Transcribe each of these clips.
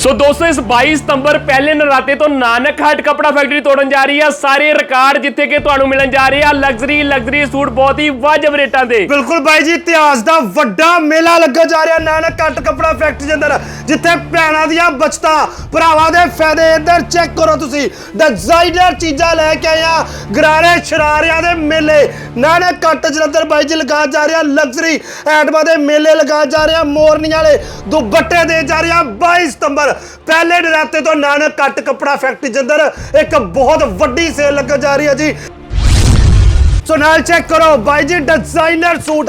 ਸੋ ਦੋਸਤੋ, ਇਸ 22 ਸਤੰਬਰ ਪਹਿਲੇ ਨਰਾਤੇ ਤੋਂ ਨਾਨਕ ਹਟ ਕਪੜਾ ਫੈਕਟਰੀ ਤੋੜਨ ਜਾ ਰਹੀ ਆ। ਸਾਰੇ ਰਿਕਾਰਡ ਜਿੱਥੇ ਕਿ ਤੁਹਾਨੂੰ ਮਿਲਣ ਜਾ ਰਹੇ ਆ। ਲਗਜ਼ਰੀ ਲਗਜ਼ਰੀ ਸੂਟ ਬਹੁਤ ਹੀ ਵਾਜਬ ਰੇਟਾਂ ਤੇ ਬਿਲਕੁਲ ਬਾਈ ਜੀ, ਇਤਿਹਾਸ ਦਾ ਵੱਡਾ ਮੇਲਾ ਲੱਗਾ ਜਾ ਰਿਹਾ ਨਾਨਕ ਕੱਟ ਕਪੜਾ ਫੈਕਟਰੀ ਦੇ ਅੰਦਰ, ਜਿੱਥੇ ਭੈਣਾਂ ਦੀਆਂ ਬਚਤਾਂ, ਭਰਾਵਾਂ ਦੇ ਫਾਇਦੇ ਇੱਧਰ ਚੈੱਕ ਕਰੋ ਤੁਸੀਂ। ਡਿਜ਼ਾਈਨਰ ਚੀਜ਼ਾਂ ਲੈ ਕੇ ਆਇਆ ਗਰਾਰੇ ਸ਼ਰਾਰਿਆਂ ਦੇ ਮੇਲੇ। ਨਾਨਕ ਕੱਟ ਜਲੰਧਰ ਬਾਈ ਜੀ ਲਗਾ ਜਾ ਰਿਹਾ ਲਗਜ਼ਰੀ ਐਟਮਾਂ ਦੇ ਮੇਲੇ ਲਗਾ ਜਾ ਰਿਹਾ, ਮੋਰਨੀਆਂ ਵਾਲੇ ਦੁਪੱਟੇ ਦੇ ਜਾ ਰਿਹਾ 22 ਸਤੰਬਰ। ਪਹਿਲੇ ਨਰਾਤੇ ਤੋਂ ਨਾਨਕ ਕੱਟ ਕੱਪੜਾ ਫੈਕਟਰੀ ਦੇ ਅੰਦਰ ਇੱਕ ਬਹੁਤ ਵੱਡੀ ਸੇਲ ਲੱਗਣ ਜਾ ਰਹੀ ਹੈ ਜੀ। ਸੋ ਨਾਲ ਚੈੱਕ ਕਰੋ, ਬਾਈ ਜੀ ਡਿਜ਼ਾਈਨਰ ਸੂਟ,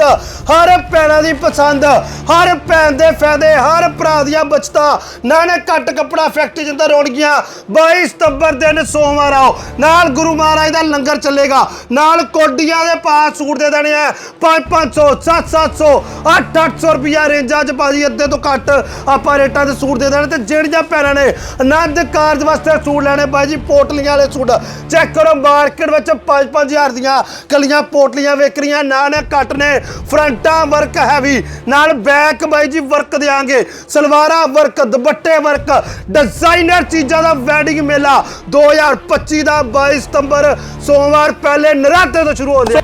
ਹਰ ਭੈਣਾਂ ਦੀ ਪਸੰਦ, ਹਰ ਭੈਣ ਦੇ ਫਾਇਦੇ, ਹਰ ਭਰਾ ਦੀਆਂ ਬਚਤਾਂ। ਨਾਨਕ ਘੱਟ ਕੱਪੜਾ ਫੈਕਟਰੀ ਜਿੰਦਾ ਰੋਣਗੀਆਂ 22 ਸਤੰਬਰ ਦਿਨ ਸੋਮਵਾਰ ਆਓ। ਨਾਲ ਗੁਰੂ ਮਹਾਰਾਜ ਦਾ ਲੰਗਰ ਚੱਲੇਗਾ। ਨਾਲ ਕੋਡੀਆਂ ਦੇ ਪਾਸ ਸੂਟ ਦੇ ਦੇਣੇ ਆ। 5-500 7-700 8-800 ਰੁਪਿਆ ਰੇਂਜਾਂ 'ਚ ਭਾਜੀ ਅੱਧੇ ਤੋਂ ਘੱਟ ਆਪਾਂ ਰੇਟਾਂ ਦੇ ਸੂਟ ਦੇ ਦੇਣੇ ਤੇ ਜਿਹੜੀਆਂ ਭੈਣਾਂ ਨੇ ਆਨੰਦ ਕਾਰਜ ਵਾਸਤੇ ਸੂਟ ਲੈਣੇ, ਬਾਈ ਜੀ, ਪੋਟਲੀਆਂ ਵਾਲੇ ਸੂਟ। ਚੈੱਕ ਕਰੋ ਮਾਰਕੀਟ ਵਿੱਚ 5-5000 ਦੀਆਂ। ਕਲੀਆਂ ਪੋਟਲੀਆਂ ਵੇਕਰੀਆਂ ਨਾਨਕ ਕੱਟ ਨੇ ਫਰੰਟਾਂ ਵਰਕ ਹੈਵੀ ਨਾਲ ਬੈਕ ਬਾਈ ਜੀ ਵਰਕ ਦੇਾਂਗੇ ਸਲਵਾਰਾਂ ਵਰਕ ਦੁਪੱਟੇ ਵਰਕ ਡਿਜ਼ਾਈਨਰ ਚੀਜ਼ਾਂ ਦਾ ਵੈਡਿੰਗ ਮੇਲਾ। 2025 ਦਾ 22 ਸਤੰਬਰ, ਸੋਮਵਾਰ ਪਹਿਲੇ ਨਰਾਤੇ ਤੋਂ ਸ਼ੁਰੂ ਹੋ ਹੋਣੇ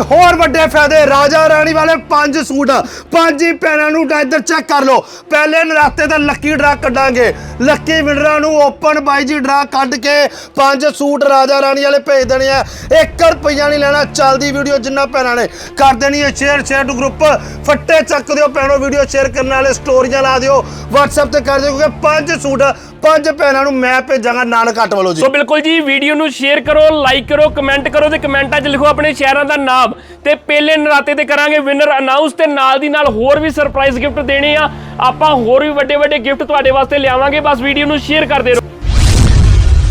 ਹੋਰ ਵੱਡੇ ਫਾਇਦੇ, ਰਾਜਾ ਰਾਣੀ ਵਾਲੇ ਪੰਜ ਸੂਟ। ਪੰਜ ਹੀ ਪੈਰਾਂ ਨੂੰ ਇੱਧਰ ਚੈੱਕ ਕਰ ਲਓ। ਪਹਿਲੇ ਨਰਾਤੇ ਦਾ ਲੱਕੀ ਡਰਾ ਕੱਢਾਂਗੇ। ਲੱਕੀ ਵਿਨਰਾਂ ਨੂੰ ਓਪਨ ਬਾਈ ਜੀ ਡਰਾ ਕੱਢ ਕੇ ਪੰਜ ਸੂਟ ਰਾਜਾ ਰਾਣੀ ਵਾਲੇ ਭੇਜ ਦੇਣੇ ਆ। 1 ਰੁਪਈਆ ਨਹੀਂ ਲੈਣਾ, ਚੱਲਦੀ ਵੀਡੀਓ ਜਿੰਨਾ ਪੈਰਾਂ ਨੇ ਕਰ ਦੇਣੀ ਹੈ ਸ਼ੇਅਰ ਸ਼ੇਅਰ ਟੂ ਗਰੁੱਪ ਫੱਟੇ ਚੱਕ ਦਿਓ ਪੈਣੋ ਵੀਡੀਓ ਸ਼ੇਅਰ ਕਰਨ ਵਾਲੇ ਸਟੋਰੀਆਂ ਲਾ ਦਿਓ। WhatsApp ਤੇ ਕਰ ਦਿਓ ਕਿਉਂਕਿ ਪੰਜ ਸੂਟ, ਪੰਜ ਭੈਣਾਂ ਨੂੰ ਮੈਂ ਭੇਜਾਂਗਾ ਨਾਨਕ ਘੱਟ ਵੱਲੋਂ ਜੀ। ਸੋ ਬਿਲਕੁਲ ਜੀ ਵੀਡੀਓ ਨੂੰ ਸ਼ੇਅਰ ਕਰੋ ਲਾਈਕ ਕਰੋ ਕਮੈਂਟ ਕਰੋ ਤੇ ਕਮੈਂਟਾਂ 'ਚ ਲਿਖੋ ਆਪਣੇ ਸ਼ਹਿਰਾਂ ਦਾ ਨਾਮ। ਤੇ ਪਹਿਲੇ ਨਰਾਤੇ ਤੇ ਕਰਾਂਗੇ ਵਿਨਰ ਅਨਾਉਂਸ ਤੇ ਨਾਲ ਦੀ ਨਾਲ ਹੋਰ ਵੀ ਸਰਪ੍ਰਾਈਜ਼ ਗਿਫਟ ਦੇਣੇ ਆ। ਆਪਾਂ ਹੋਰ ਵੀ ਵੱਡੇ ਵੱਡੇ ਗਿਫਟ ਤੁਹਾਡੇ ਵਾਸਤੇ ਲਿਆਵਾਂਗੇ। ਬਸ ਵੀਡੀਓ ਨੂੰ ਸ਼ੇਅਰ ਕਰਦੇ ਰਹੋ।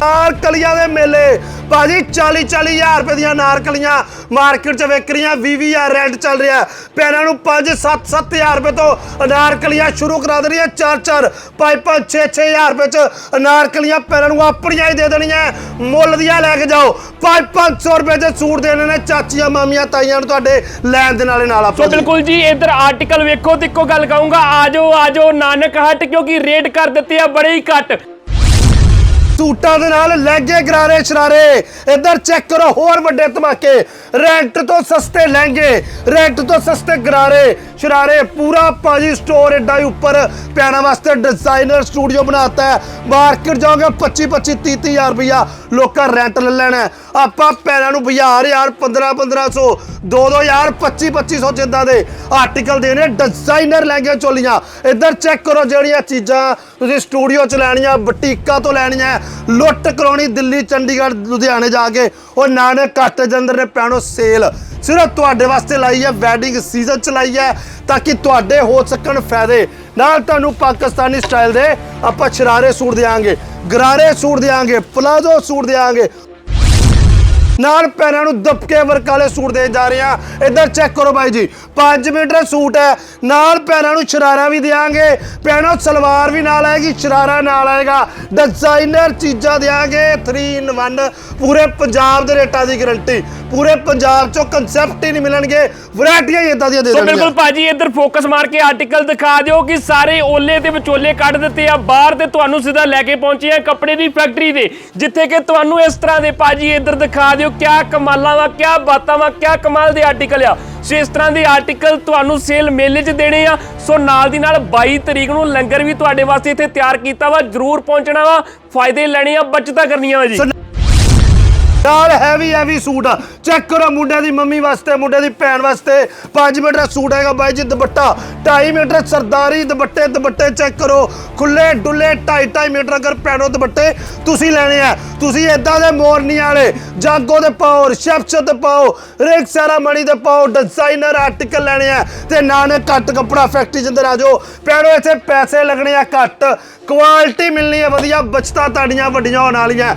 ਨਾਰ ਕਲੀਆਂ ਦੇ ਮੇਲੇ ਭਾਜੀ 40 40 ਹਜ਼ਾਰ ਰੁਪਏ ਦੀਆਂ ਨਾਰਕਲੀਆਂ ਮਾਰਕੀਟ 'ਚ ਵਿਕ ਰਹੀਆਂ 20 20 ਹਜ਼ਾਰ ਰੈਂਟ ਚੱਲ ਰਿਹਾ। ਪੈਰਾਂ ਨੂੰ 5 7 7 ਹਜ਼ਾਰ ਰੁਪਏ ਤੋਂ ਅਨਾਰਕਲੀਆਂ ਸ਼ੁਰੂ ਕਰਾ ਦੇਣੀਆਂ 4 4 5 5 6 6 ਹਜ਼ਾਰ ਰੁਪਏ 'ਚ ਅਨਾਰਕਲੀਆਂ ਪੈਰਾਂ ਨੂੰ ਆਪਣੀਆਂ ਹੀ ਦੇ ਦੇਣੀਆਂ। ਮੁੱਲ ਦੀਆਂ ਲੈ ਕੇ ਜਾਓ। 5 500 ਰੁਪਏ 'ਚ ਸੂਟ ਦੇਣੇ ਨੇ ਚਾਚੀਆਂ ਮਾਮੀਆਂ ਤਾਈਆਂ ਨੂੰ ਤੁਹਾਡੇ ਲੈਣ ਦੇ ਨਾਲੇ ਨਾਲ ਆਪਾਂ। ਬਿਲਕੁਲ ਜੀ ਇੱਧਰ ਆਰਟੀਕਲ ਵੇਖੋ ਤੇ ਇੱਕੋ ਗੱਲ ਕਹੂੰਗਾ ਆਜੋ ਆਜੋ ਨਾਨਕ ਹਟ ਕਿਉਂਕਿ ਰੇਟ ਕਰ ਦਿੱਤੇ ਆ ਬੜੇ ਹੀ ਘੱਟ। ਸੂਟਾਂ ਦੇ ਨਾਲ ਲਹਿੰਗੇ ਗਰਾਰੇ ਸ਼ਰਾਰੇ। ਇੱਧਰ ਚੈੱਕ ਕਰੋ, ਹੋਰ ਵੱਡੇ ਧਮਾਕੇ। ਰੈਂਟ ਤੋਂ ਸਸਤੇ ਲਹਿੰਗੇ ਰੈਂਟ ਤੋਂ ਸਸਤੇ ਗਰਾਰੇ। ਸ਼ਰਾਰੇ ਪੂਰਾ ਪਾਜੀ ਸਟੋਰ ਏਡਾ ਹੀ ਉੱਪਰ ਪਿਆਣਾ ਵਾਸਤੇ ਡਿਜ਼ਾਈਨਰ ਸਟੂਡੀਓ ਬਣਾਤਾ ਹੈ। ਮਾਰਕੀਟ ਜਾਓਗੇ 25 25 30 30 ਹਜ਼ਾਰ ਰੁਪਇਆ ਲੋਕਾਂ ਰੈਂਟ ਲੈ ਲੈਣਾ ਆਪਾਂ ਪੈਰਾਂ ਨੂੰ ਬਾਜ਼ਾਰ ਯਾਰ 15 1500 2 2000 25 2500 ਜਿੱਦਾਂ ਦੇ ਆਰਟੀਕਲ ਦੇਣੇ ਡਿਜ਼ਾਈਨਰ ਲਹਿੰਗੇ ਚੋਲੀਆਂ। ਇੱਧਰ ਚੈੱਕ ਕਰੋ ਜਿਹੜੀਆਂ ਚੀਜ਼ਾਂ ਤੁਸੀਂ ਸਟੂਡੀਓ ਚ ਲੈਣੀਆਂ, ਬੁਟੀਕਾਂ ਤੋਂ ਲੈਣੀਆਂ ਲੁੱਟ ਕਰਾਉਣੀ ਦਿੱਲੀ, ਚੰਡੀਗੜ੍ਹ, ਲੁਧਿਆਣੇ ਜਾ ਕੇ। ਉਹ ਨਾਨਕ ਕੱਟ ਜੰਦਰ ਨੇ ਪੈਣੋ ਸੇਲ ਸਿਰਫ ਤੁਹਾਡੇ ਵਾਸਤੇ ਲਾਈ ਹੈ ਵੈਡਿੰਗ ਸੀਜ਼ਨ ਚ ਲਾਈ ਹੈ, ਤਾਂ ਕਿ ਤੁਹਾਡੇ ਹੋ ਸਕਣ ਫਾਇਦੇ। ਨਾਲ ਤੁਹਾਨੂੰ ਪਾਕਿਸਤਾਨੀ ਸਟਾਈਲ ਦੇ ਆਪਾਂ ਸ਼ਰਾਰੇ ਸੂਟ ਦੇਾਂਗੇ ਗਰਾਰੇ ਸੂਟ ਦੇਾਂਗੇ ਪਲਾਜ਼ੋ ਸੂਟ ਦੇਾਂਗੇ ਨਾਲ ਪੈਰਾਂ ਨੂੰ ਦਬਕੇ ਵਰਕ ਵਾਲੇ ਸੂਟ ਦੇਣ ਜਾ ਰਹੇ ਆ ਇੱਧਰ ਚੈੱਕ ਕਰੋ ਬਾਈ ਜੀ 5 ਮੀਟਰ ਸੂਟ ਹੈ। ਨਾਲ ਪੈਰਾਂ ਨੂੰ ਸ਼ਰਾਰਾ ਵੀ ਦੇਾਂਗੇ ਪੈਰਾਂ ਸਲਵਾਰ ਵੀ ਨਾਲ ਆਏਗੀ ਸ਼ਰਾਰਾ ਨਾਲ ਆਏਗਾ। ਡਿਜ਼ਾਈਨਰ ਚੀਜ਼ਾਂ ਦੇਾਂਗੇ 3 in 1 ਪੂਰੇ ਪੰਜਾਬ ਦੇ ਰੇਟਾਂ ਦੀ ਗਾਰੰਟੀ ਪੂਰੇ ਪੰਜਾਬ ਚੋਂ ਕਨਸੈਪਟ ਹੀ ਨਹੀਂ ਮਿਲਣਗੇ ਵੈਰਾਈਟੀਆਂ ਹੀ ਇਦਾਂ ਦੀਆਂ ਦੇ ਸੋ ਦੇਣਗੇ ਬਿਲਕੁਲ ਭਾਜੀ ਇੱਧਰ ਫੋਕਸ ਮਾਰ ਕੇ ਆਰਟੀਕਲ ਦਿਖਾ ਦਿਓ ਕਿ ਸਾਰੇ ਓਲੇ ਤੇ ਵਿਚੋਲੇ ਕੱਢ ਦਿੱਤੇ ਆ। ਬਾਹਰ ਤੇ ਤੁਹਾਨੂੰ ਸਿੱਧਾ ਲੈ ਕੇ ਪਹੁੰਚੇ ਆ ਕੱਪੜੇ ਦੀ ਫੈਕਟਰੀ ਦੇ ਜਿੱਥੇ ਕਿ ਤੁਹਾਨੂੰ ਇਸ ਤਰ੍ਹਾਂ ਦੇ ਭਾਜੀ ਇੱਧਰ ਦਿਖਾ ਦਿਓ ਕਿਆ ਕਮਾਲਾਂ ਵਾ, ਕਿਆ ਬਾਤਾਂ ਵਾ, ਕਿਆ ਕਮਾਲ ਦੇ ਆਰਟੀਕਲ ਆ। ਸੋ ਇਸ ਤਰ੍ਹਾਂ ਦੇ ਆਰਟੀਕਲ ਤੁਹਾਨੂੰ ਸੇਲ ਮੇਲੇ 'ਚ ਦੇਣੇ ਆ। ਸੋ ਨਾਲ ਦੀ ਨਾਲ 22 ਤਰੀਕ ਨੂੰ ਲੰਗਰ ਵੀ ਤੁਹਾਡੇ ਵਾਸਤੇ ਇੱਥੇ ਤਿਆਰ ਕੀਤਾ ਵਾ, ਜਰੂਰ ਪਹੁੰਚਣਾ ਵਾ। ਫਾਇਦੇ ਲੈਣੇ ਆ, ਬੱਚਤਾਂ ਕਰਨੀਆਂ ਵਾ ਜੀ। ਨਾਲ ਹੈਵੀ ਹੈਵੀ ਸੂਟ ਆ। ਚੈੱਕ ਕਰੋ ਮੁੰਡਿਆਂ ਦੀ ਮੰਮੀ ਵਾਸਤੇ ਮੁੰਡੇ ਦੀ ਭੈਣ ਵਾਸਤੇ। 5 ਮੀਟਰ ਸੂਟ ਹੈਗਾ ਬਾਈ ਜੀ, ਦੁਪੱਟਾ। 2.5 ਮੀਟਰ ਸਰਦਾਰੀ ਦੁਪੱਟੇ ਦੁਪੱਟੇ ਚੈੱਕ ਕਰੋ। ਖੁੱਲੇ ਡੁੱਲੇ 2.5 2.5 ਮੀਟਰ ਅਗਰ ਪੈਣੋ ਦੁਪੱਟੇ ਤੁਸੀਂ ਲੈਣੇ ਆ। ਤੁਸੀਂ ਇਦਾਂ ਦੇ ਮੋਰਨੀ ਵਾਲੇ, ਜਾਗੋ ਦੇ ਪਾਓ, ਰਿਸੈਪਸ਼ਨ ਤੇ ਪਾਓ ਰੇਕ ਸੈਰਾਮਣੀ ਤੇ ਪਾਓ ਡਿਜ਼ਾਈਨਰ ਆਰਟੀਕਲ ਲੈਣੇ ਆ ਤੇ ਨਾਲੇ ਘੱਟ ਕੱਪੜਾ ਫੈਕਟਰੀ ਦੇ ਅੰਦਰ ਆ ਜਾਓ। ਪੈਣੋ ਇੱਥੇ ਪੈਸੇ ਲੱਗਣੇ ਆ ਘੱਟ। ਕੁਆਲਿਟੀ ਮਿਲਣੀ ਹੈ ਵਧੀਆ, ਬਚਤਾਂ ਤੁਹਾਡੀਆਂ ਵੱਡੀਆਂ ਹੋਣ ਵਾਲੀਆਂ।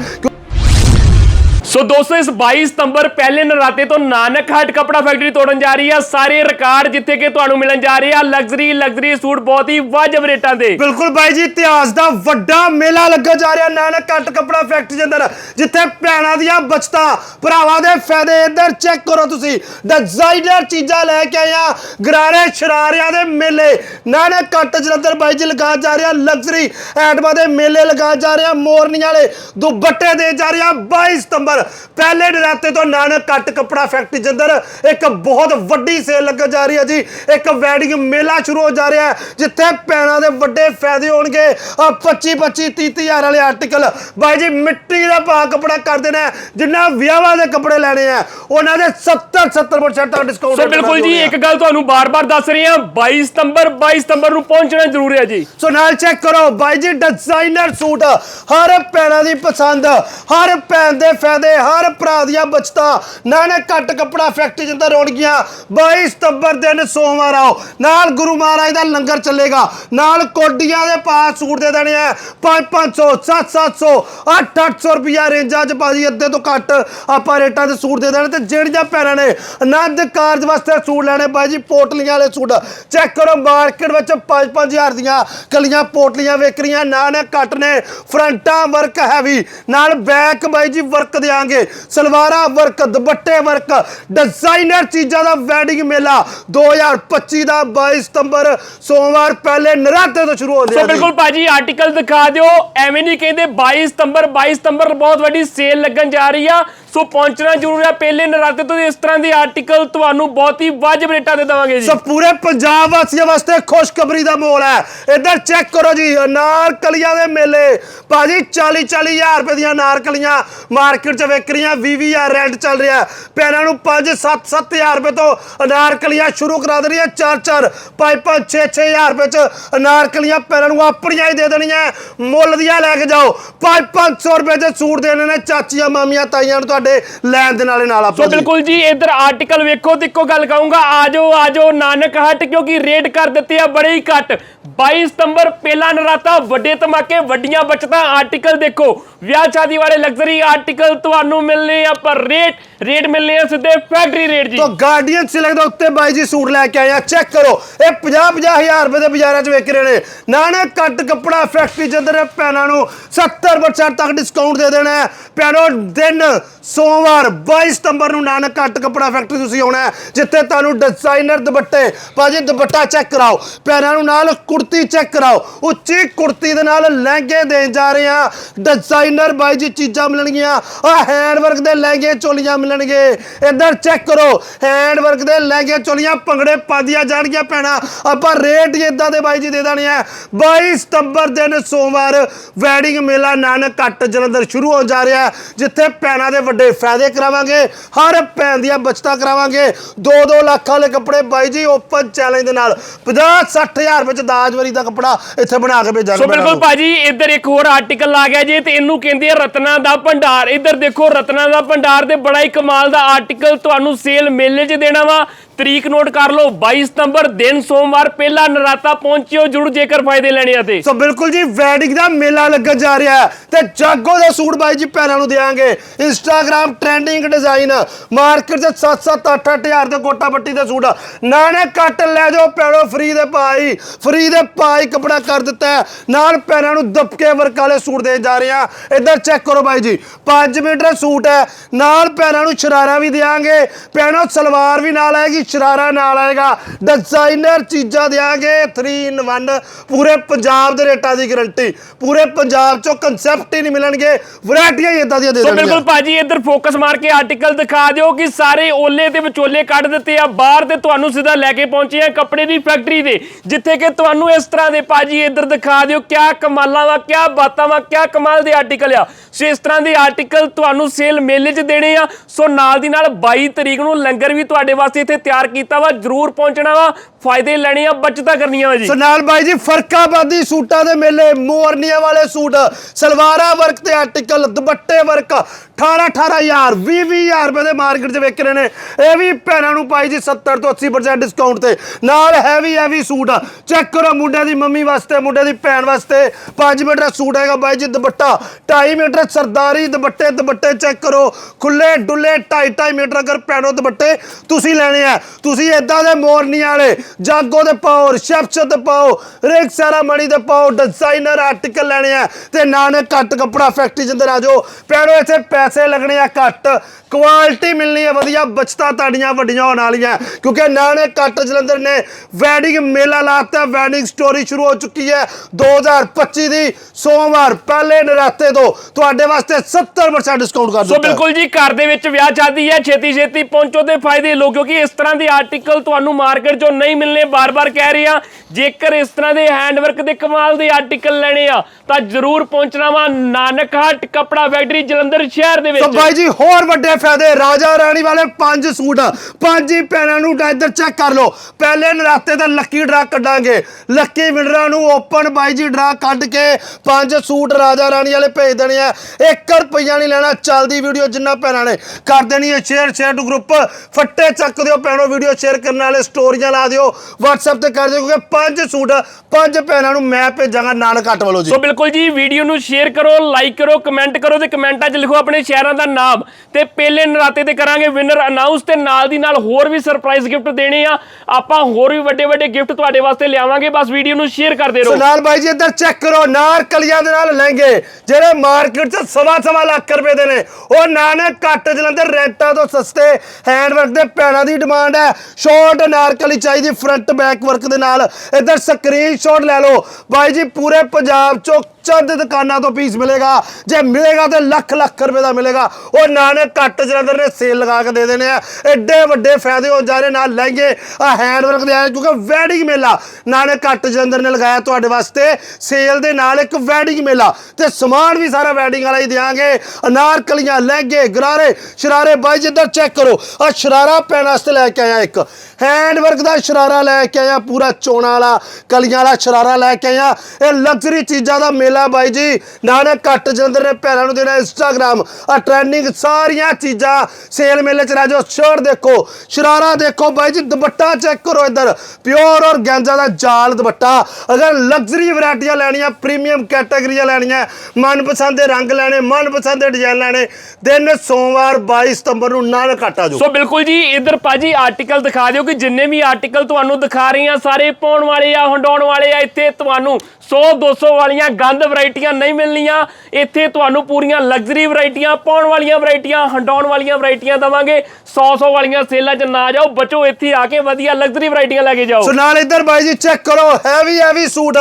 ਸੋ ਦੋਸਤੋ, ਇਸ 22 ਸਤੰਬਰ ਪਹਿਲੇ ਨਰਾਤੇ ਤੋਂ ਨਾਨਕ ਹਟ ਕਪੜਾ ਫੈਕਟਰੀ ਤੋੜਨ ਜਾ ਰਹੀ ਆ। ਸਾਰੇ ਰਿਕਾਰਡ ਜਿੱਥੇ ਕਿ ਤੁਹਾਨੂੰ ਮਿਲਣ ਜਾ ਰਹੇ ਆ। ਲਗਜ਼ਰੀ ਲਗਜ਼ਰੀ ਸੂਟ ਬਹੁਤ ਹੀ ਵਾਜਬ ਰੇਟਾਂ ਦੇ। ਬਿਲਕੁਲ ਬਾਈ ਜੀ, ਇਤਿਹਾਸ ਦਾ ਵੱਡਾ ਮੇਲਾ ਲੱਗਾ ਜਾ ਰਿਹਾ ਨਾਨਕ ਕੱਟ ਕਪੜਾ ਫੈਕਟਰੀ ਦੇ ਅੰਦਰ, ਜਿੱਥੇ ਭੈਣਾਂ ਦੀਆਂ ਬਚਤਾਂ, ਭਰਾਵਾਂ ਦੇ ਫਾਇਦੇ ਇੱਧਰ ਚੈੱਕ ਕਰੋ ਤੁਸੀਂ। ਡਿਜ਼ਾਈਨਰ ਚੀਜ਼ਾਂ ਲੈ ਕੇ ਆਇਆ ਗਰਾਰੇ ਸ਼ਰਾਰਿਆਂ ਦੇ ਮੇਲੇ। ਨਾਨਕ ਕੱਟ ਜਲੰਧਰ ਬਾਈ ਜੀ ਲਗਾ ਜਾ ਰਿਹਾ ਲਗਜ਼ਰੀ ਐਟਮਾਂ ਦੇ ਮੇਲੇ ਲਗਾ ਜਾ ਰਿਹਾ, ਮੋਰਨੀਆਂ ਵਾਲੇ ਦੁਪੱਟੇ ਦੇ ਜਾ ਰਿਹਾ 22 ਸਤੰਬਰ। ਪਹਿਲੇ ਨਰਾਤੇ ਤੋਂ ਨਾਨਕ ਕੱਟ ਕਪੜਾ ਫੈਕਟਰੀ ਦੇ ਅੰਦਰ ਇੱਕ ਬਹੁਤ ਵੱਡੀ ਸੇਲ ਲੱਗ ਜਾ ਰਹੀ ਹੈ ਜੀ। ਇੱਕ ਵੈਡਿੰਗ ਮੇਲਾ ਸ਼ੁਰੂ ਹੋ ਜਾ ਰਿਹਾ ਹੈ ਜਿੱਥੇ ਭੈਣਾਂ ਦੇ ਵੱਡੇ ਫਾਇਦੇ ਹੋਣਗੇ। ਆ 25 25 30 ਹਜ਼ਾਰ ਵਾਲੇ ਆਰਟੀਕਲ ਬਾਈ ਜੀ ਮਿੱਟੀ ਦਾ ਭਾਅ ਕਪੜਾ ਕਰਦੇ ਨੇ ਜਿੰਨਾ ਵਿਆਹਾਂ ਦੇ ਕੱਪੜੇ ਲੈਣੇ ਆ ਉਹਨਾਂ ਦੇ 70 70% ਤੱਕ ਡਿਸਕਾਊਂਟ ਸੋ ਬਿਲਕੁਲ ਜੀ ਇੱਕ ਗੱਲ ਤੁਹਾਨੂੰ ਬਾਰ-ਬਾਰ ਦੱਸ ਰਹੇ ਹਾਂ 22 ਸਤੰਬਰ 22 ਸਤੰਬਰ ਨੂੰ ਪਹੁੰਚਣਾ ਜ਼ਰੂਰੀ ਹੈ ਜੀ। ਸੋ ਨਾਲ ਚੈੱਕ ਕਰੋ ਬਾਈ ਜੀ ਡਿਜ਼ਾਈਨਰ ਸੂਟ ਹਰ ਭੈਣਾਂ ਦੀ ਪਸੰਦ ਹਰ ਭੈਣ ਦੇ ਫਾਇਦੇ ਹਰ ਭਰਾ ਦੀਆਂ ਬਚਤਾਂ। ਨਾਨਕ ਘੱਟ ਕੱਪੜਾ ਫੈਕਟਰੀ ਦੇ ਰੋਣਗੀਆਂ। ਹੋਣਗੀਆਂ 22 ਸਤੰਬਰ ਦਿਨ ਸੋਮਵਾਰ ਆਓ। ਨਾਲ ਗੁਰੂ ਮਹਾਰਾਜ ਦਾ ਲੰਗਰ ਚੱਲੇਗਾ। ਨਾਲ ਕੋਡੀਆਂ ਦੇ ਪਾਸ ਸੂਟ ਦੇ ਦੇਣੇ ਆ। 5-500 7-700 8-800 ਰੁਪਿਆ ਰੇਂਜਾਂ ਚ ਭਾਜੀ ਅੱਧੇ ਤੋਂ ਘੱਟ ਆਪਾਂ ਰੇਟਾਂ ਦੇ ਸੂਟ ਦੇ ਦੇਣੇ ਤੇ ਜਿਹੜੀਆਂ ਭੈਣਾਂ ਨੇ ਆਨੰਦ ਕਾਰਜ ਵਾਸਤੇ ਸੂਟ ਲੈਣੇ ਬਾਈ ਜੀ ਪੋਟਲੀਆਂ ਵਾਲੇ ਸੂਟ। ਚੈੱਕ ਕਰੋ ਮਾਰਕੀਟ ਵਿੱਚ 5-5000 ਦੀਆਂ ਕਲੀਆਂ ਪੋਟਲੀਆਂ ਵੇਖ ਰਹੀਆਂ। ਨਾ ਨੇ ਘੱਟ ਨੇ, ਫਰੰਟਾਂ ਵਰਕ ਹੈਵੀ ਨਾਲ ਬੈਕ ਬਾਈ ਜੀ ਵਰਕ ਦੇ ਦੇਾਂਗੇ ਸਲਵਾਰਾਂ ਵਰਕ ਦੁਪੱਟੇ ਵਰਕ ਡਿਜ਼ਾਈਨਰ ਚੀਜ਼ਾਂ ਦਾ ਵੈਡਿੰਗ ਮੇਲਾ। 2025 ਦਾ 22 ਸਤੰਬਰ ਸੋਮਵਾਰ ਪਹਿਲੇ ਨਰਾਤੇ ਤੋਂ ਸ਼ੁਰੂ ਹੁੰਦੇ ਸੋ। ਬਿਲਕੁਲ ਭਾਜੀ ਆਰਟੀਕਲ ਦਿਖਾ ਦਿਓ। ਐਵੇਂ ਨਹੀਂ ਕਹਿੰਦੇ 22 ਸਤੰਬਰ 22 ਸਤੰਬਰ ਬਹੁਤ ਵੱਡੀ ਸੇਲ ਲੱਗਣ ਜਾ ਰਹੀ ਆ। ਸੋ ਪਹੁੰਚਣਾ ਜ਼ਰੂਰ ਹੈ ਪਹਿਲੇ ਨਰਾਤੇ ਤੋਂ ਇਸ ਤਰ੍ਹਾਂ ਦੇ ਆਰਟੀਕਲ ਤੁਹਾਨੂੰ ਬਹੁਤ ਹੀ ਵਾਜਬ ਰੇਟਾਂ ਤੇ ਦੇਵਾਂਗੇ ਜੀ। ਸੋ ਪੂਰੇ ਪੰਜਾਬ ਵਾਸੀਆਂ ਵਾਸਤੇ ਖੁਸ਼ਖਬਰੀ ਦਾ ਮੋਲ ਹੈ। ਇੱਧਰ ਚੈੱਕ ਕਰੋ ਜੀ ਅਨਾਰਕਲੀਆਂ ਦੇ ਮੇਲੇ। ਭਾਜੀ 40 40 ਹਜ਼ਾਰ ਰੁਪਏ ਦੀਆਂ ਅਨਾਰਕਲੀਆਂ ਮਾਰਕੀਟ 'ਚ ਵਿਕ ਰਹੀਆਂ 20 20 ਹਜ਼ਾਰ ਰੈਂਟ ਚੱਲ ਰਿਹਾ। ਪੈਰਾਂ ਨੂੰ 5 7 7000 ਰੁਪਏ ਤੋਂ ਅਨਾਰਕਲੀਆਂ ਸ਼ੁਰੂ ਕਰਾ ਦੇਣੀਆਂ 4 4 5 5 6 6000 ਰੁਪਏ 'ਚ ਅਨਾਰਕਲੀਆਂ ਪੈਰਾਂ ਨੂੰ ਆਪਣੀਆਂ ਹੀ ਦੇ ਦੇਣੀਆਂ। ਮੁੱਲ ਦੀਆਂ ਲੈ ਕੇ ਜਾਓ। 5 500 ਰੁਪਏ ਦੇ ਸੂਟ ਦੇਣੇ ਨੇ ਚਾਚੀਆਂ, ਮਾਮੀਆਂ, ਤਾਈਆਂ ਨੂੰ ਤੁਹਾਡੇ ਲੈਣ ਦੇ ਨਾਲੇ ਨਾਲ ਸੋ ਆਪਾਂ ਜੀ। ਬਿਲਕੁਲ ਜੀ ਇਧਰ ਆਰਟੀਕਲ ਵੇਖੋ ਤੇ ਇੱਕੋ ਗੱਲ ਕਹੂੰਗਾ ਆਜੋ ਆਜੋ ਨਾਨਕ ਹਟ ਕਿਉਂਕਿ ਰੇਟ ਕਰ ਦਿੱਤੇ ਆ ਬੜੇ ਹੀ ਘੱਟ 22 ਸਤੰਬਰ, ਪਹਿਲਾ ਨਰਾਤਾ, ਵੱਡੇ ਧਮਾਕੇ, ਵੱਡੀਆਂ ਬਚਤਾਂ ਆਰਟੀਕਲ ਦੇਖੋ। ਵਿਆਹ ਸ਼ਾਦੀ ਵਾਲੇ ਲਗਜ਼ਰੀ ਆਰਟੀਕਲ ਤੁਹਾਨੂੰ ਮਿਲਨੇ ਆ ਪਰ ਰੇਟ ਰੇਟ ਮਿਲਨੇ ਆ ਸਿੱਧੇ ਫੈਕਟਰੀ ਰੇਟ ਜੀ। ਤੋ ਗਾਰਡੀਅਨ ਸਿਲਕ ਦੇ ਉੱਤੇ ਬਾਈ ਜੀ ਸੂਟ ਲੈ ਕੇ ਆਏ ਆ ਚੈੱਕ ਕਰੋ। ਇਹ 50 50 ਰੁਪਏ ਦੇ ਬਾਜ਼ਾਰਾਂ 'ਚ ਵੇਚ ਰਹੇ ਨੇ। ਨਾਨਾ ਕੱਟ ਕੱਪੜਾ ਫੈਕਟਰੀ ਦੇ ਅੰਦਰ ਭੈਣਾਂ ਨੂੰ 70% ਤੱਕ ਡਿਸਕਾਊਂਟ ਦੇ ਦੇਣਾ ਹੈ। ਭੈਣੋ, ਦਿਨ, ਸੋਮਵਾਰ 22 ਸਤੰਬਰ ਨੂੰ ਨਾਨਕ ਕੱਟ ਕੱਪੜਾ ਫੈਕਟਰੀ ਤੁਸੀਂ ਆਉਣਾ ਜਿੱਥੇ ਤੁਹਾਨੂੰ ਡਿਜ਼ਾਈਨਰ ਦੁਪੱਟੇ, ਭਾਜੀ ਦੁਪੱਟਾ ਚੈੱਕ ਕਰਾਓ। ਭੈਣਾਂ ਨੂੰ ਨਾਲ ਕੁੜਤੀ ਚੈੱਕ ਕਰਾਓ। ਉੱਚੀ ਕੁੜਤੀ ਦੇ ਨਾਲ ਲਹਿੰਗੇ ਦੇਣ ਜਾ ਰਹੇ ਆ ਡਿਜ਼ਾਈਨਰ ਬਾਈ ਜੀ ਚੀਜ਼ਾਂ ਮਿਲਣਗੀਆਂ। ਆ ਹੈਂਡ ਵਰਕ ਦੇ ਲਹਿੰਗੇ ਚੋਲੀਆਂ ਮਿਲਣਗੇ। ਇੱਧਰ ਚੈੱਕ ਕਰੋ। ਹੈਂਡ ਵਰਕ ਦੇ ਲਹਿੰਗੇ ਚੋਲੀਆਂ ਭੰਗੜੇ ਪਾਦੀਆਂ ਜਾਣਗੀਆਂ ਭੈਣਾਂ। ਆਪਾਂ ਰੇਟ ਇਦਾਂ ਦੇ ਬਾਈ ਜੀ ਦੇ ਦੇਣੇ ਆ। 22 ਸਤੰਬਰ ਦਿਨ ਸੋਮਵਾਰ ਵੈਡਿੰਗ ਮੇਲਾ ਨਾਨਕ ਕੱਟ ਜਲੰਧਰ ਸ਼ੁਰੂ ਹੋ ਜਾ ਰਿਹਾ। ਜਿੱਥੇ ਭੈਣਾਂ ਦੇ ਵੱਡੇ ਫਾਇਦੇ ਕਰਾਵਾਂਗੇ। ਹਰ ਭੈਣ ਦੀਆਂ ਬਚਤਾਂ ਕਰਾਵਾਂਗੇ। 2-2 ਲੱਖ ਵਾਲੇ ਕੱਪੜੇ ਬਾਈ ਜੀ ਓਪਨ ਚੈਲੰਜ ਦੇ ਨਾਲ। 50-60 ਹਜ਼ਾਰ ਵਿੱਚ ਦਾ ਵਰੀ ਦਾ ਕੱਪੜਾ ਇੱਥੇ ਬਣਾ ਕੇ ਭੇਜਾਂਗੇ ਸੋ ਬਿਲਕੁਲ। ਭਾਜੀ ਇੱਧਰ ਇੱਕ ਹੋਰ ਆਰਟੀਕਲ ਆ ਗਿਆ ਜੀ ਤੇ ਇਹਨੂੰ ਕਹਿੰਦੇ ਆ ਰਤਨਾ ਦਾ ਭੰਡਾਰ ਇੱਧਰ ਦੇਖੋ ਰਤਨਾ ਦਾ ਭੰਡਾਰ ਦੇ ਬੜਾ ਹੀ ਕਮਾਲ ਦਾ ਆਰਟੀਕਲ ਤੁਹਾਨੂੰ ਸੇਲ ਮੇਲੇ 'ਚ ਦੇਣਾ ਵਾ ਤਰੀਕ ਨੋਟ ਕਰ ਲਓ 22 ਸਤੰਬਰ ਦਿਨ ਸੋਮਵਾਰ, ਪਹਿਲਾ ਨਰਾਤਾ ਪਹੁੰਚਿਓ ਜਰੂਰ ਜੇਕਰ ਫਾਇਦੇ ਲੈਣੇ ਆ ਤੇ। ਸੋ ਬਿਲਕੁਲ ਜੀ, ਵੈਡਿੰਗ ਦਾ ਮੇਲਾ ਲੱਗਣ ਜਾ ਰਿਹਾ ਹੈ ਤੇ ਜਾਗੋ ਦੇ ਸੂਟ ਬਾਈ ਜੀ ਭੈਣਾਂ ਨੂੰ ਦੇਾਂਗੇ ਇੰਸਟਾਗ੍ਰam ਟ੍ਰੈਂਡਿੰਗ ਡਿਜ਼ਾਈਨ ਮਾਰਕੀਟ 'ਚ 7-7 8-8 ਦੇ ਕੋਟਾ ਪੱਟੀ ਦੇ ਸੂਟ ਨਾਨੇ ਕੱਟ ਲੈ ਜਾਓ ਪੈਣੋ ਫ੍ਰੀ ਦੇ ਭਾਈ ਫ੍ਰੀ ਦੇ ਭਾਈ ਕਪੜਾ ਕਰ ਦਿੱਤਾ ਨਾਲ ਪੈਰਾਂ ਨੂੰ ਦਬਕੇ ਵਰਕ ਵਾਲੇ ਸੂਟ ਦੇ ਜਾ ਰਹੇ ਆ। ਇੱਧਰ ਚੈੱਕ ਕਰੋ ਬਾਈ ਜੀ 5 ਮੀਟਰ ਸੂਟ ਹੈ। ਨਾਲ ਪੈਰਾਂ ਨੂੰ ਸ਼ਰਾਰਾ ਵੀ ਦੇਾਂਗੇ ਪੈਣੋ ਸਲਵਾਰ ਵੀ ਨਾਲ ਆਏਗੀ ਸ਼ਰਾਰਾ ਨਾਲ ਆਏਗਾ। ਡਿਜ਼ਾਈਨਰ ਚੀਜ਼ਾਂ ਦੇਾਂਗੇ 3 in 1 ਪੂਰੇ ਪੰਜਾਬ ਦੇ ਰੇਟਾਂ ਦੀ ਗਾਰੰਟੀ ਪੂਰੇ ਪੰਜਾਬ ਚੋਂ ਕਨਸੈਪਟ ਹੀ ਨਹੀਂ ਮਿਲਣਗੇ। ਵੈਰਾਈਟੀਆਂ ਹੀ ਇਦਾਂ ਦੀਆਂ ਦੇ ਸੋ ਦੇਣਗੇ ਬਿਲਕੁਲ ਭਾਜੀ ਇੱਧਰ ਫੋਕਸ ਮਾਰ ਕੇ ਆਰਟੀਕਲ ਦਿਖਾ ਦਿਓ ਕਿ ਸਾਰੇ ਓਲੇ ਤੇ ਵਿਚੋਲੇ ਕੱਢ ਦਿੱਤੇ ਆ। ਬਾਹਰ ਤੇ ਤੁਹਾਨੂੰ ਸਿੱਧਾ ਲੈ ਕੇ ਪਹੁੰਚੇ ਆ ਕੱਪੜੇ ਦੀ ਫੈਕਟਰੀ ਦੇ। ਜਿੱਥੇ ਕਿ ਤੁਹਾਨੂੰ ਇਸ ਤਰ੍ਹਾਂ ਦੇ ਭਾਜੀ ਇੱਧਰ ਦਿਖਾ ਦਿਓ। ਕਿਆ ਕਮਾਲਾਂ ਵਾ ਕਿਆ ਬਾਤਾਂ ਵਾ ਕਿਆ ਕਮਾਲ ਦੇ ਆਰਟੀਕਲ ਆ। ਸੋ ਇਸ ਤਰ੍ਹਾਂ ਦੇ ਆਰਟੀਕਲ ਤੁਹਾਨੂੰ ਸੇਲ ਮੇਲੇ 'ਚ ਦੇਣੇ ਆ। ਸੋ ਨਾਲ ਦੀ ਨਾਲ 22 ਤਰੀਕ ਨੂੰ ਲੰਗਰ ਵੀ ਤੁਹਾਡੇ ਵਾਸਤੇ ਇੱਥੇ ਤਿਆਰ ਕੀਤਾ ਵਾ ਜਰੂਰ ਪਹੁੰਚਣਾ ਵਾ। ਫਾਇਦੇ ਲੈਣੇ ਆ ਬਚਤਾਂ ਕਰਨੀਆਂ ਜੀ। ਸੋ ਨਾਲ ਬਾਈ ਜੀ, ਫਰਕਾਬਾਦੀ ਸੂਟਾਂ ਦੇ ਮੇਲੇ, ਮੋਰਨੀਆਂ ਵਾਲੇ ਸੂਟ, ਸਲਵਾਰਾਂ ਵਰਕ ਤੇ ਆਰਟੀਕਲ ਦੁਪੱਟੇ ਵਰਕ 18 18000 20 20000 ਰੁਪਏ ਦੇ ਮਾਰਕੀਟ 'ਚ ਵਿਕ ਰਹੇ ਨੇ। ਇਹ ਵੀ ਭੈਣਾਂ ਨੂੰ ਪਾਈ ਜੀ 70 ਤੋਂ 80% ਡਿਸਕਾਊਂਟ ਤੇ। ਨਾਲ ਹੈਵੀ ਹੈਵੀ ਸੂਟ ਚੈੱਕ ਕਰੋ ਮੁੰਡੇ ਦੀ ਮੰਮੀ ਵਾਸਤੇ ਮੁੰਡੇ ਦੀ ਭੈਣ ਵਾਸਤੇ। 5 ਮੀਟਰ ਦਾ ਸੂਟ ਹੈਗਾ ਬਾਈ ਜੀ, ਦੁਪੱਟਾ। 2.5 ਮੀਟਰ ਸਰਦਾਰੀ ਦੁਪੱਟੇ ਦੁਪੱਟੇ ਚੈੱਕ ਕਰੋ। ਖੁੱਲੇ ਡੁੱਲੇ 2.5 2.5 ਮੀਟਰ ਅਗਰ ਭੈਣੋ ਦੁਪੱਟੇ ਤੁਸੀਂ ਲੈਣੇ ਆ। ਤੁਸੀਂ ਇਦਾਂ ਦੇ ਮੋਰਨੀ ਵਾਲੇ ਜਾਗੋ ਦੇ ਪਾਓ ਰਿਸੈਪਸ਼ਨ ਤੇ ਪਾਓ ਰੇਕ ਸੈਰਾਮਣੀ ਤੇ ਪਾਓ ਡਿਜ਼ਾਈਨਰ ਆਰਟੀਕਲ ਲੈਣੇ ਆ ਤੇ ਨਾਨੇ ਘੱਟ ਕੱਪੜਾ ਫੈਕਟਰੀ ਅੰਦਰ ਆ ਜਾਓ। ਪੈਣੋ ਇੱਥੇ ਪੈਸੇ ਲੱਗਣੇ ਆ ਘੱਟ। ਕੁਆਲਿਟੀ ਮਿਲਣੀ ਹੈ ਵਧੀਆ ਬਚਤਾਂ ਤੁਹਾਡੀਆਂ ਵੱਡੀਆਂ ਹੋਣ ਵਾਲੀਆਂ। ਕਿਉਂਕਿ ਨਾਨੇ ਕੱਟ ਜਲੰਧਰ ਨੇ ਵੈਡਿੰਗ ਮੇਲਾ ਲਾਤਾ ਵੈਡਿੰਗ ਸਟੋਰੀ ਸ਼ੁਰੂ ਹੋ ਚੁੱਕੀ ਹੈ। 2025 ਦੀ ਸੋਮਵਾਰ ਪਹਿਲੇ ਨਰਾਤੇ ਤੋਂ ਤੁਹਾਡੇ ਵਾਸਤੇ 70% ਡਿਸਕਾਊਂਟ ਕਰ ਸੋ ਦਿੱਤਾ। ਹੈ। ਬਿਲਕੁਲ ਜੀ ਘਰ ਦੇ ਵਿੱਚ ਵਿਆਹ ਸ਼ਾਦੀ ਹੈ ਛੇਤੀ ਛੇਤੀ ਪਹੁੰਚੋ ਤੇ ਫਾਇਦੇ ਲਓ ਕਿਉਂਕਿ ਇਸ ਤਰ੍ਹਾਂ ਦੇ ਆਰਟੀਕਲ ਤੁਹਾਨੂੰ ਮਾਰਕੀਟ 'ਚੋਂ ਨਹੀਂ ਮਿਲਨੇ ਬਾਰ-ਬਾਰ ਕਹਿ ਰਹੇ ਆ, ਜੇਕਰ ਇਸ ਤਰ੍ਹਾਂ ਦੇ ਹੈਂਡਵਰਕ ਦੇ ਕਮਾਲ ਦੇ ਆਰਟੀਕਲ ਲੈਣੇ ਆ, ਤਾਂ ਜ਼ਰੂਰ ਪਹੁੰਚਣਾ ਵਾ ਨਾਨਕ ਹੱਟ ਕਪੜਾ ਫੈਕਟਰੀ ਜਲੰਧਰ ਸ਼ਹਿਰ ਦੇ ਸੋ ਵਿੱਚ ਬਾਈ ਜੀ, ਹੋਰ ਵੱਡੇ ਫਾਇਦੇ, ਰਾਜਾ ਰਾਣੀ ਵਾਲੇ ਪੰਜ ਸੂਟ, ਪੰਜ ਹੀ ਪੈਰਾਂ ਨੂੰ ਇੱਧਰ ਚੈੱਕ ਕਰ ਲਓ। ਪਹਿਲੇ ਨਰਾਤੇ ਦਾ ਲੱਕੀ ਡਰਾ ਕੱਢਾਂਗੇ। ਲੱਕੀ ਵਿਨਰਾਂ ਨੂੰ ਓਪਨ ਬਾਈ ਜੀ ਡਰਾ ਕੱਢ ਕੇ ਪੰਜ ਸੂਟ ਰਾਜਾ ਰਾਣੀ ਵਾਲੇ ਭੇਜ ਦੇਣੇ ਆ। 1 ਰੁਪਈਆ ਨਹੀਂ ਲੈਣਾ, ਚੱਲਦੀ ਵੀਡੀਓ ਜਿੰਨਾ ਪੈਰਾਂ ਨੇ। ਕਰ ਦੇਣੀ ਹੈ ਸ਼ੇਅਰ ਸ਼ੇਅਰ ਟੂ ਗਰੁੱਪ ਫੱਟੇ ਚੱਕ ਦਿਓ ਪੈਣੋ ਵੀਡੀਓ ਸ਼ੇਅਰ ਕਰਨ ਵਾਲੇ ਸਟੋਰੀਆਂ ਲਾ ਦਿਓ। WhatsApp ਤੇ ਕਰ ਦਿਓ ਕਿਉਂਕਿ ਪੰਜ ਸੂਟ ਪੰਜ ਪੈਰਾਂ ਨੂੰ ਮੈਂ ਭੇਜਾਂਗਾ ਨਾਨਕ ਘੱਟ ਵੱਲੋਂ ਜੀ। ਸੋ ਬਿਲਕੁਲ ਜੀ ਵੀਡੀਓ ਨੂੰ ਸ਼ੇਅਰ ਕਰੋ ਲਾਈਕ ਕਰੋ ਕਮੈਂਟ ਕਰੋ ਤੇ ਕਮੈਂਟਾਂ 'ਚ ਲਿਖੋ ਆਪਣੇ ਸ਼ਹਿਰਾਂ ਦਾ ਨਾਮ। ਤੇ ਪਹਿਲੇ ਨਰਾਤੇ ਤੇ ਕਰਾਂਗੇ ਵਿਨਰ ਅਨਾਉਂਸ ਤੇ ਨਾਲ ਦੀ ਨਾਲ ਹੋਰ ਵੀ ਸਰਪ੍ਰਾਈਜ਼ ਗਿਫਟ ਦੇਣੇ ਆ। ਆਪਾਂ ਹੋਰ ਵੀ ਵੱਡੇ ਵੱਡੇ ਗਿਫਟ ਤੁਹਾਡੇ ਵਾਸਤੇ ਲਿਆਵਾਂਗੇ ਬਸ ਵੀਡੀਓ ਨੂੰ ਸ਼ੇਅਰ ਕਰਦੇ ਰਹੋ। ਨਾਲ ਬਾਈ ਜੀ ਇੱਧਰ ਚੈੱਕ ਕਰੋ ਨਾਰ ਕਲੀਆਂ ਦੇ ਨਾਲ ਲਹਿੰਗੇ ਜਿਹੜੇ ਮਾਰਕੀਟ 'ਚ ਸਵਾ ਸਵਾ ਲੱਖ ਰੁਪਏ ਦੇ ਨੇ। ਉਹ ਨਾਨਕ ਘੱਟ ਜਲੰਧਰ ਰੈਂਟਾਂ ਤੋਂ ਸਸਤੇ ਹੈਂਡਵਰਕ ਦੇ ਪੈਣਾ ਦੀ ਡਿਮਾਂਡ ਹੈ। ਸ਼ਾਰਟ ਨਾਰਕਲੀ ਚਾਹੀਦੀ ਫਰੰਟ ਬੈਕ ਵਰਕ ਦੇ ਨਾਲ ਇੱਧਰ ਸਕਰੀਨਸ਼ਾਟ ਲੈ ਲਓ। ਬਾਈ ਜੀ ਪੂਰੇ ਪੰਜਾਬ 'ਚੋਂ ਚੰਦ ਦੁਕਾਨਾਂ ਤੋਂ ਪੀਸ ਮਿਲੇਗਾ। ਜੇ ਮਿਲੇਗਾ ਤੇ ਲੱਖ ਲੱਖ ਰੁਪਏ ਦਾ ਮਿਲੇਗਾ। ਉਹ ਨਾਨਕ ਘੱਟ ਜਲੰਧਰ ਨੇ ਸੇਲ ਲਗਾ ਕੇ ਦੇ ਦੇਣੇ ਆ। ਐਡੇ ਵੱਡੇ ਫਾਇਦੇ ਹੋ ਜਾ ਰਹੇ ਨਾਲ ਲਹਿੰਗੇ ਆ ਹੈਂਡਵਰਕ ਦੇ ਆ ਕਿਉਂਕਿ ਵੈਡਿੰਗ ਮੇਲਾ। ਨਾਨਕ ਘੱਟ ਜਲੰਧਰ ਨੇ ਲਗਾਇਆ ਤੁਹਾਡੇ ਵਾਸਤੇ। ਸੇਲ ਦੇ ਨਾਲ ਇੱਕ ਵੈਡਿੰਗ ਮੇਲਾ। ਤੇ ਸਮਾਨ ਵੀ ਸਾਰਾ ਵੈਡਿੰਗ ਵਾਲਾ ਹੀ ਦੇਾਂਗੇ ਅਨਾਰਕਲੀਆਂ ਲਹਿੰਗੇ, ਗਰਾਰੇ, ਸ਼ਰਾਰੇ, ਬਾਈ ਜਿੱਦਾਂ ਚੈੱਕ ਕਰੋ। ਆ ਸ਼ਰਾਰਾ ਪੈਣ ਵਾਸਤੇ ਲੈ ਕੇ ਆਇਆ ਇੱਕ। ਹੈਂਡਵਰਕ ਦਾ ਸ਼ਰਾਰਾ ਲੈ ਕੇ ਆਇਆ, ਪੂਰਾ ਚੋਣਾ ਵਾਲਾ, ਕਲੀਆਂ ਵਾਲਾ ਸ਼ਰਾਰਾ ਲੈ ਕੇ ਆਇਆ। ਇਹ ਲਗਜ਼ਰੀ ਚੀਜ਼ਾਂ ਦਾ ਮੇਲਾ ਬਾਈ ਜੀ। ਨਾਨਕ ਘੱਟ ਜਲੰਧਰ ਨੇ ਪੈਰਾਂ ਨੂੰ ਦੇਣਾ ਇੰਸਟਾਗ੍ਰਾਮ ਆ ਟ੍ਰੈਂਡਿੰਗ ਸਾਰੀਆਂ ਚੀਜ਼ਾਂ ਸੇਲ ਮੇਲੇ ਚ ਰਾਜੋ ਸ਼ਰਟ ਦੇਖੋ, ਸ਼ਰਾਰਾ ਦੇਖੋ ਬਾਈ ਜੀ, ਦੁਪੱਟਾ ਚੈੱਕ ਕਰੋ ਇੱਧਰ। ਪਿਓਰ ਔਰ ਗੈਂਜਾ ਦਾ ਜਾਲ ਦੁਪੱਟਾ। ਅਗਰ ਲਗਜ਼ਰੀ ਵੈਰਾਈਟੀਆਂ ਲੈਣੀਆਂ ਪ੍ਰੀਮੀਅਮ ਕੈਟਾਗਰੀਆਂ ਲੈਣੀਆਂ, ਮਨਪਸੰਦ ਦੇ ਰੰਗ ਲੈਣੇ, ਮਨਪਸੰਦ ਦੇ ਡਿਜ਼ਾਈਨ ਲੈਣੇ, ਦਿਨ ਸੋਮਵਾਰ 22 ਸਤੰਬਰ ਨੂੰ ਨਾਨਕ ਘੱਟ ਆ ਸੋ ਬਿਲਕੁਲ ਜੀ, ਇੱਧਰ ਭਾਜੀ ਆਰਟੀਕਲ ਦਿਖਾ ਦਿਓ ਕਿ ਜਿੰਨੇ ਵੀ ਆਰਟੀਕਲ ਤੁਹਾਨੂੰ ਦਿਖਾ ਰਹੀ ਆ ਸਾਰੇ ਪਾਉਣ ਵਾਲੇ ਆ, ਹੰਡਾਉਣ ਵਾਲੇ ਆ, ਇੱਥੇ ਤੁਹਾਨੂੰ 100 200 ਵਾਲੀਆਂ ਗੰਦ ਵੈਰਾਈਟੀਆਂ ਨਹੀਂ ਮਿਲਣੀਆਂ। ਇੱਥੇ ਤੁਹਾਨੂੰ ਪੂਰੀਆਂ ਲਗਜ਼ਰੀ ਵੈਰਾਈਟੀਆਂ, ਪਾਉਣ ਵਾਲੀਆਂ ਵੈਰਾਈਟੀਆਂ, ਹੰਡਾਉਣ ਵਾਲੀਆਂ ਵੈਰਾਈਟੀਆਂ ਦਵਾਂਗੇ। 100 100 ਵਾਲੀਆਂ ਸੇਲਾਂ 'ਚ ਨਾ ਜਾਓ, ਬਚੋ ਇੱਥੇ ਆ ਕੇ ਵਧੀਆ ਲਗਜ਼ਰੀ ਵੈਰਾਈਟੀਆਂ ਲੈ ਕੇ ਜਾਓ। ਸੋ ਨਾਲ ਇੱਧਰ ਬਾਈ ਜੀ ਚੈੱਕ ਕਰੋ ਹੈਵੀ ਹੈਵੀ ਸੂਟ।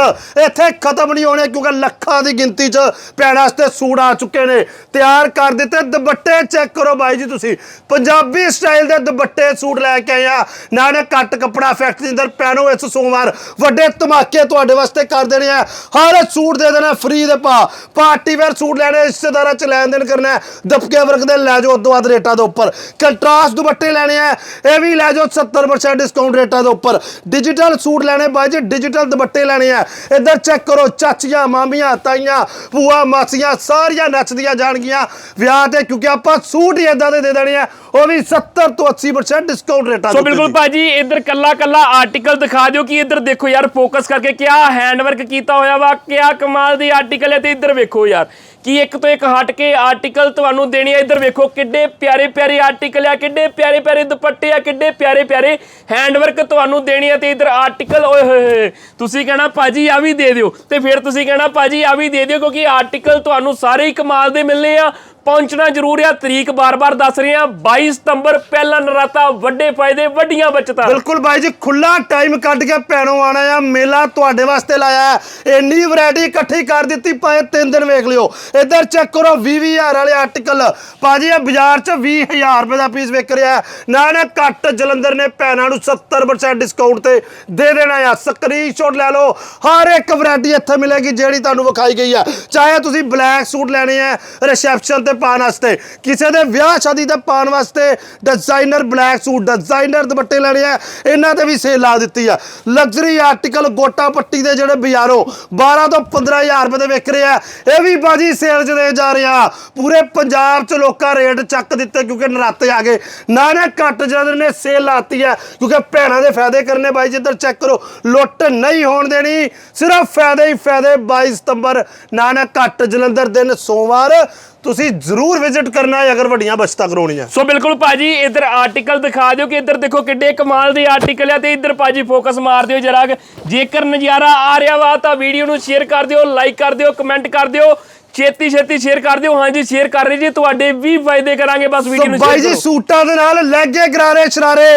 ਇੱਥੇ ਖਤਮ ਨਹੀਂ ਹੋਣੇ, ਕਿਉਂਕਿ ਲੱਖਾਂ ਦੀ ਗਿਣਤੀ 'ਚ ਪੈਣਾ ਵਾਸਤੇ ਸੂਟ ਆ ਚੁੱਕੇ ਨੇ। ਤਿਆਰ ਕਰ ਦਿੱਤੇ, ਦੁਪੱਟੇ ਚੈੱਕ ਕਰੋ ਬਾਈ ਜੀ ਤੁਸੀਂ। ਪੰਜਾਬੀ ਸਟਾਈਲ ਦੇ ਦੁਪੱਟੇ ਸੂਟ ਲੈ ਕੇ ਆਏ ਆਇਆ ਨਾਲੇ ਕੱਟ ਕੱਪੜਾ ਫੈਕਟਰੀ ਦੇ ਅੰਦਰ ਪੈਣੋ ਇਸ ਸੋਮਵਾਰ। ਵੱਡੇ ਧਮਾਕੇ ਤੁਹਾਡੇ ਵਾਸਤੇ ਕਰ ਦੇਣੇ ਆ। ਹਰ ਸੂਟ ਦੇ ਦੇਣਾ ਫ੍ਰੀ ਦੇ ਪਾ ਪਾਰਟੀ ਵੇਅਰ ਸੂਟ ਲੈਣੇ ਰਿਸ਼ਤੇਦਾਰਾਂ 'ਚ ਲੈਣ ਦੇਣ ਕਰਨਾ। ਦਬਕੇ ਵਰਗ ਦੇ ਲੈ ਜਾਓ ਉਦੋਂ ਵੱਧ ਰੇਟਾਂ ਦੇ ਉੱਪਰ ਕੰਟਰਾਸਟ ਦੁਪੱਟੇ ਲੈਣੇ ਆ ਇਹ ਵੀ ਲੈ ਜਾਓ 70% ਡਿਸਕਾਊਂਟ ਰੇਟਾਂ ਦੇ ਉੱਪਰ ਡਿਜੀਟਲ ਸੂਟ ਲੈਣੇ ਬਾਈ ਜੀ ਡਿਜੀਟਲ ਦੁਪੱਟੇ ਲੈਣੇ ਆ ਇੱਧਰ ਚੈੱਕ ਕਰੋ ਚਾਚੀਆਂ ਮਾਮੀਆਂ ਤਾਈਆਂ ਭੂਆ ਮਾਸੀਆਂ ਸਾਰੀਆਂ ਨੱਚਦੀਆਂ ਜਾਣਗੀਆਂ ਵਿਆਹ ਤੇ ਕਿਉਂਕਿ ਆਪਾਂ ਸੂਟ ਹੀ ਇਦਾਂ ਦੇ ਦੇ ਦੇਣੇ ਆ ਉਹ ਵੀ 70 ਤੋਂ 80% ਡਿਸਕਾਊਂਟ ਰੇਟਾਂ ਸੋ ਬਿਲਕੁਲ। ਭਾਜੀ ਇੱਧਰ ਕੱਲਾ ਕੱਲਾ ਆਰਟੀਕਲ ਦਿਖਾ ਦਿਓ ਕਿ ਇੱਧਰ ਦੇਖੋ ਯਾਰ ਫੋਕਸ ਕਰਕੇ ਕਿਆ ਹੈਂਡਵਰਕ ਕੀਤਾ ਹੋਇਆ ਵਾ ਕਿਆ ਕਮਾਲ ਦੀ ਆਰਟੀਕਲ ਹੈ ਤੇ ਇੱਧਰ ਵੇਖੋ ਯਾਰ। ਕਿ ਇੱਕ ਤੋਂ ਇੱਕ ਹਟ ਕੇ ਆਰਟੀਕਲ ਤੁਹਾਨੂੰ ਦੇਣੀ ਆ? ਇੱਧਰ ਵੇਖੋ, ਕਿੱਡੇ ਪਿਆਰੇ ਪਿਆਰੇ ਆਰਟੀਕਲ ਆ, ਕਿੱਡੇ ਪਿਆਰੇ ਪਿਆਰੇ ਦੁਪੱਟੇ ਆ, ਕਿੱਡੇ ਪਿਆਰੇ ਪਿਆਰੇ ਹੈਂਡਵਰਕ ਤੁਹਾਨੂੰ ਦੇਣੇ ਆ ਤੇ ਇੱਧਰ ਆਰਟੀਕਲ ਓਏ ਹੋਏ ਤੁਸੀਂ ਕਹਿਣਾ ਭਾਜੀ ਆ ਵੀ ਦੇ ਦਿਓ ਤੇ ਫਿਰ ਤੁਸੀਂ ਕਹਿਣਾ ਭਾਜੀ ਆ ਵੀ ਦੇ ਦਿਓ ਕਿਉਂਕਿ ਆਰਟੀਕਲ ਤੁਹਾਨੂੰ ਸਾਰੇ ਹੀ ਕਮਾਲ ਦੇ ਮਿਲਨੇ ਆ। ਪਹੁੰਚਣਾ ਜ਼ਰੂਰ ਆ, ਤਰੀਕ ਬਾਰ-ਬਾਰ ਦੱਸ ਰਹੇ ਆ 22 ਸਤੰਬਰ, ਪਹਿਲਾ ਨਰਾਤਾ, ਵੱਡੇ ਫਾਇਦੇ, ਵੱਡੀਆਂ ਬਚਤਾਂ। ਬਿਲਕੁਲ ਬਾਈ ਜੀ ਖੁੱਲਾ ਟਾਈਮ ਕੱਢ ਕੇ ਭੈਣੋਂ ਆਣਾ ਆ, ਮੇਲਾ ਤੁਹਾਡੇ ਵਾਸਤੇ ਲਾਇਆ ਹੈ। ਇੰਨੀ ਵੈਰਾਈਟੀ ਇਕੱਠੀ ਕਰ ਦਿੱਤੀ, ਭਾਵੇਂ ਤਿੰਨ ਦਿਨ ਵੇਖ ਲਿਓ। ਇੱਧਰ ਚੈੱਕ ਕਰੋ 20000 ਵਾਲੇ ਆਰਟੀਕਲ ਭਾਜੀ, ਇਹ ਬਾਜ਼ਾਰ 'ਚ 20000 ਰੁਪਏ ਦਾ ਪੀਸ ਵਿਕ ਰਿਹਾ ਨਾ ਨਾ, ਘੱਟ। ਜਲੰਧਰ ਨੇ ਭੈਣਾਂ ਨੂੰ 70% ਡਿਸਕਾਊਂਟ ਤੇ ਦੇ ਦੇਣਾ ਆ। ਸਕਰੀਨਸ਼ਾਟ ਲੈ ਲਓ। ਹਰ ਇੱਕ ਵੈਰਾਈਟੀ ਇੱਥੇ ਮਿਲੇਗੀ ਜਿਹੜੀ ਤੁਹਾਨੂੰ ਵਿਖਾਈ ਗਈ ਆ। ਚਾਹੇ ਤੁਸੀਂ ਬਲੈਕ ਸੂਟ ਲੈਣੇ ਆ ਰਿਸੈਪਸ਼ਨ ਤੇ ਪਾਉਣ ਵਾਸਤੇ। ਕਿਸੇ ਦੇ ਵਿਆਹ ਸ਼ਾਦੀ ਤੇ ਪਾਉਣ ਵਾਸਤੇ ਡਿਜ਼ਾਈਨਰ ਬਲੈਕ ਸੂਟ ਡਿਜ਼ਾਈਨਰ ਦੁਪੱਟੇ ਲੈਣੇ ਆ। ਇਹਨਾਂ ਤੇ ਵੀ ਸੇਲ ਲਾ ਦਿੱਤੀ ਆ। ਲਗਜ਼ਰੀ ਆਰਟੀਕਲ ਗੋਟਾ ਪੱਟੀ ਦੇ ਜਿਹੜੇ ਬਾਜ਼ਾਰੋਂ 12 ਤੋਂ 15000 ਰੁਪਏ ਦੇ ਵਿਕ ਰਹੇ ਆ। ਇਹ ਵੀ ਬਾਜੀ ਸੇਲ 'ਚ ਦੇ ਜਾ ਰਿਹਾ। ਪੂਰੇ ਪੰਜਾਬ 'ਚ ਲੋਕਾਂ ਰੇਟ ਚੱਕ ਦਿੱਤੇ ਕਿਉਂਕਿ ਨਰਾਤੇ ਆ ਗਏ। ਨਾ ਨਾ ਘੱਟ ਜਦ ਨੇ ਸੇਲ ਲਾਤੀ ਹੈ, ਕਿਉਂਕਿ ਭੈਣਾਂ ਦੇ ਫਾਇਦੇ ਕਰਨੇ ਬਾਈ ਜਿੱਧਰ ਚੈੱਕ ਕਰੋ। ਲੁੱਟ ਨਹੀਂ ਹੋਣ ਦੇਣੀ, ਸਿਰਫ ਫਾਇਦੇ ਹੀ ਫਾਇਦੇ 22 ਸਤੰਬਰ। ਨਾ ਨਾ ਘੱਟ ਜਲੰਧਰ ਦਿਨ ਸੋਮਵਾਰ। ਤੁਸੀਂ ਜ਼ਰੂਰ ਵਿਜ਼ਿਟ ਕਰਨਾ ਹੈ, ਅਗਰ ਵੱਡੀਆਂ ਬਚਤਾਂ ਕਰਾਉਣੀਆਂ। ਸੋ ਬਿਲਕੁਲ ਭਾਜੀ, ਇੱਧਰ ਆਰਟੀਕਲ ਦਿਖਾ ਦਿਓ ਕਿ ਇੱਧਰ ਦੇਖੋ ਕਿੱਡੇ ਕਮਾਲ ਦੇ ਆਰਟੀਕਲ ਆ ਤੇ ਇੱਧਰ ਭਾਜੀ ਫੋਕਸ ਮਾਰ ਦਿਓ ਜਰਾ ਕੁ। ਜੇਕਰ ਨਜ਼ਾਰਾ ਆ ਰਿਹਾ ਵਾ ਤਾਂ ਵੀਡੀਓ ਨੂੰ ਸ਼ੇਅਰ ਕਰ ਦਿਓ ਲਾਈਕ ਕਰ ਦਿਓ ਕਮੈਂਟ ਕਰ ਦਿਓ। ਛੇਤੀ ਛੇਤੀ ਸ਼ੇਅਰ ਕਰ ਦਿਓ। ਹਾਂਜੀ ਸ਼ੇਅਰ ਕਰ ਰਹੇ ਜੀ ਤੁਹਾਡੇ ਵੀ ਫਾਇਦੇ ਕਰਾਂਗੇ ਬਸ ਵੀਡੀਓ ਨੂੰ ਬਾਈ ਜੀ। ਸੂਟਾਂ ਦੇ ਨਾਲ ਲਹਿੰਗੇ ਗਰਾਰੇ ਸ਼ਰਾਰੇ।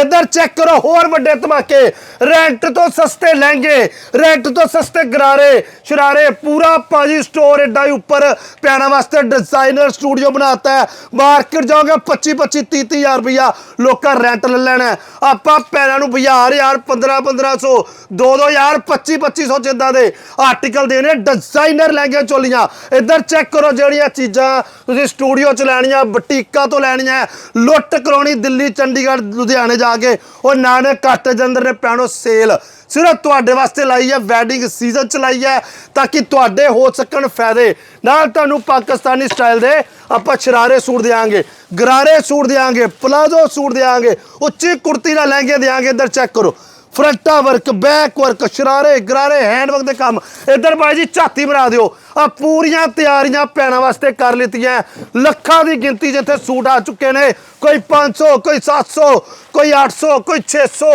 ਇੱਧਰ ਚੈੱਕ ਕਰੋ ਹੋਰ ਵੱਡੇ ਧਮਾਕੇ। ਰੈਂਟ ਤੋਂ ਸਸਤੇ ਲਹਿੰਗੇ ਰੈਂਟ ਤੋਂ ਸਸਤੇ ਗਰਾਰੇ ਸ਼ਰਾਰੇ। ਪੂਰਾ ਭਾਜੀ ਸਟੋਰ ਏਡਾ ਹੀ ਉੱਪਰ ਪਿਆਣਾ ਵਾਸਤੇ ਡਿਜ਼ਾਈਨਰ ਸਟੂਡੀਓ ਬਣਾਤਾ ਹੈ। ਮਾਰਕੀਟ ਜਾਓਗੇ 25 25 30 30 ਹਜ਼ਾਰ ਰੁਪਇਆ ਲੋਕਾਂ ਰੈਂਟ ਲੈ ਲੈਣਾ। ਆਪਾਂ ਪੈਰਾਂ ਨੂੰ ਬਾਜ਼ਾਰ ਯਾਰ 15 1500 2 2000 25 2500 ਜਿੱਦਾਂ ਦੇ ਆਰਟੀਕਲ ਦੇਣੇ ਡਿਜ਼ਾਈਨਰ ਲਹਿੰਗੇ ਚੋਲੀਆਂ। ਇੱਧਰ ਚੈੱਕ ਕਰੋ ਜਿਹੜੀਆਂ ਚੀਜ਼ਾਂ ਤੁਸੀਂ ਸਟੂਡੀਓ ਚ ਲੈਣੀਆਂ, ਬੁਟੀਕਾਂ ਤੋਂ ਲੈਣੀਆਂ, ਲੁੱਟ ਕਰਾਉਣੀ ਦਿੱਲੀ, ਚੰਡੀਗੜ੍ਹ, ਲੁਧਿਆਣੇ ਜਾ ਕੇ। ਉਹ ਨਾਨਕ ਘੱਟ ਅੰਦਰ ਨੇ ਪੈਣੋ ਸੇਲ ਸਿਰਫ ਤੁਹਾਡੇ ਵਾਸਤੇ ਲਾਈ ਹੈ ਵੈਡਿੰਗ ਸੀਜ਼ਨ ਚ ਲਾਈ ਹੈ, ਤਾਂ ਕਿ ਤੁਹਾਡੇ ਹੋ ਸਕਣ ਫਾਇਦੇ। ਨਾਲ ਤੁਹਾਨੂੰ ਪਾਕਿਸਤਾਨੀ ਸਟਾਈਲ ਦੇ ਆਪਾਂ ਸ਼ਰਾਰੇ ਸੂਟ ਦੇਾਂਗੇ ਗਰਾਰੇ ਸੂਟ ਦੇਾਂਗੇ ਪਲਾਜ਼ੋ ਸੂਟ ਦੇਾਂਗੇ ਉੱਚੀ ਕੁੜਤੀ ਨਾਲ ਲਹਿੰਗੇ ਦੇਾਂਗੇ ਇੱਧਰ ਚੈੱਕ ਕਰੋ। ਫਰੰਟਾ ਵਰਕ ਬੈਕ ਵਰਕ ਸ਼ਰਾਰੇ, ਗਰਾਰੇ ਹੈਂਡ ਵਰਕ ਦੇ ਕੰਮ। ਇੱਧਰ ਬਾਈ ਜੀ, ਝਾਤੀ ਬਣਾ ਦਿਓ। ਆ ਪੂਰੀਆਂ ਤਿਆਰੀਆਂ ਪੈਣਾ ਵਾਸਤੇ ਕਰ ਲਿੱਤੀਆਂ। ਲੱਖਾਂ ਦੀ ਗਿਣਤੀ ਜਿੱਥੇ ਸੂਟ ਆ ਚੁੱਕੇ ਨੇ। ਕੋਈ 500 ਕੋਈ 700 ਕੋਈ 800 ਕੋਈ 600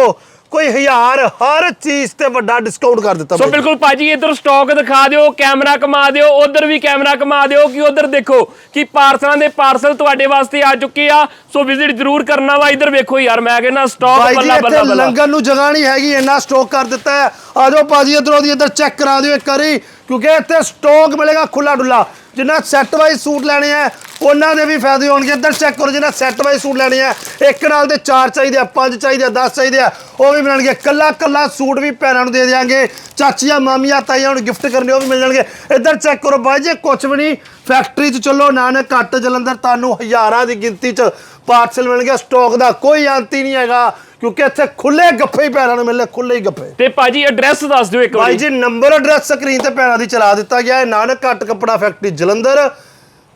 ਕੋਈ 1000 ਹਰ ਚੀਜ਼ ਤੇ ਵੱਡਾ ਡਿਸਕਾਊਂਟ ਕਰ ਦਿੱਤਾ ਸੋ। ਬਿਲਕੁਲ ਭਾਜੀ ਇੱਧਰ ਸਟਾਕ ਦਿਖਾ ਦਿਓ ਕੈਮਰਾ ਕਮਾ ਦਿਓ ਉਧਰ ਵੀ ਕੈਮਰਾ ਕਮਾ ਦਿਓ ਕਿ ਉਧਰ ਦੇਖੋ ਕਿ ਪਾਰਸਲਾਂ ਦੇ ਪਾਰਸਲ ਤੁਹਾਡੇ ਵਾਸਤੇ ਆ ਚੁੱਕੇ ਆ। ਸੋ ਵਿਜ਼ਿਟ ਜ਼ਰੂਰ ਕਰਨਾ ਵਾ ਇੱਧਰ ਵੇਖੋ ਯਾਰ ਮੈਂ ਕਹਿੰਦਾ ਸਟਾਕ ਬੱਲਾ ਬੱਲਾ ਬੱਲਾ ਲੰਗਰ ਨੂੰ ਜਗ੍ਹਾ ਨਹੀਂ ਹੈਗੀ ਇੰਨਾ ਸਟਾਕ ਕਰ ਦਿੱਤਾ ਹੈ। ਆ ਜਾਓ ਭਾਜੀ ਇਧਰੋਂ ਦੀ ਇੱਧਰ ਚੈੱਕ ਕਰਾ ਦਿਓ ਇੱਕ ਵਾਰੀ ਕਿਉਂਕਿ ਇੱਥੇ ਸਟਾਕ ਮਿਲੇਗਾ ਖੁੱਲਾ ਡੁੱਲਾ ਜਿੰਨਾ ਸੈੱਟ ਵਾਈਜ਼ ਸੂਟ ਲੈਣੇ ਆ ਉਹਨਾਂ ਦੇ ਵੀ ਫਾਇਦੇ ਹੋਣਗੇ। ਇੱਧਰ ਚੈੱਕ ਕਰੋ ਜਿਹਨਾਂ ਸੈੱਟ ਵਾਈਜ਼ ਸੂਟ ਲੈਣੇ ਆ। ਇੱਕ ਨਾਲ ਦੇ ਚਾਰ ਚਾਹੀਦੇ ਆ ਪੰਜ ਚਾਹੀਦੇ ਆ 10 ਚਾਹੀਦੇ ਆ ਉਹ ਵੀ ਮਿਲਣਗੇ। ਕੱਲਾ ਕੱਲਾ ਸੂਟ ਵੀ ਭੈਣਾਂ ਨੂੰ ਦੇ ਦਿਆਂਗੇ। ਚਾਚੀਆਂ ਮਾਮੀਆਂ ਤਾਈਆਂ ਨੂੰ ਗਿਫਟ ਕਰਨੇ ਉਹ ਵੀ ਮਿਲ ਜਾਣਗੇ। ਇੱਧਰ ਚੈੱਕ ਕਰੋ ਬਾਈ ਜੀ ਕੁਝ ਵੀ ਨਹੀਂ। ਫੈਕਟਰੀ 'ਚ ਚੱਲੋ ਨਾਨਕ ਘੱਟ ਜਲੰਧਰ ਤੁਹਾਨੂੰ ਹਜ਼ਾਰਾਂ ਦੀ ਗਿਣਤੀ 'ਚ ਪਾਰਸਲ ਮਿਲਣਗੇ। ਸਟਾਕ ਦਾ ਕੋਈ ਅੰਤ ਹੀ ਨਹੀਂ ਹੈਗਾ ਕਿਉਂਕਿ ਇੱਥੇ ਖੁੱਲੇ ਗੱਫੇ ਹੀ ਪੈਰਾਂ ਨੂੰ ਮਿਲਨੇ ਖੁੱਲੇ ਹੀ ਗੱਫੇ। ਤੇ ਭਾਜੀ ਐਡਰੈਸ ਦੱਸ ਦਿਓ ਇੱਕ ਭਾਈ ਵਾਰੀ। ਜੀ ਨੰਬਰ ਐਡਰੈਸ ਸਕਰੀਨ ਤੇ ਪੈਰਾਂ ਦੀ ਚਲਾ ਦਿੱਤਾ ਗਿਆ ਹੈ। ਨਾਨਕ ਘੱਟ ਕੱਪੜਾ ਫੈਕਟਰੀ ਜਲੰਧਰ।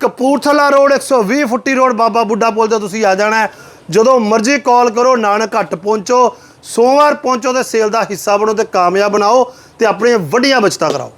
ਕਪੂਰਥਲਾ ਰੋਡ 120 ਫੁੱਟੀ ਰੋਡ ਬਾਬਾ ਬੁੱਢਾ ਪੁਲ ਤੇ ਤੁਸੀਂ ਆ ਜਾਣਾ ਜਦੋਂ ਮਰਜ਼ੀ ਕਾਲ ਕਰੋ, ਨਾਨਕ ਘੱਟ ਪਹੁੰਚੋ, ਸੋਮਵਾਰ ਪਹੁੰਚੋ ਤੇ ਸੇਲ ਦਾ ਹਿੱਸਾ ਬਣੋ ਤੇ ਕਾਮਯਾਬ ਬਣਾਓ ਤੇ ਆਪਣੀਆਂ ਵੱਡੀਆਂ ਬਚਤਾਂ ਕਰਾਓ।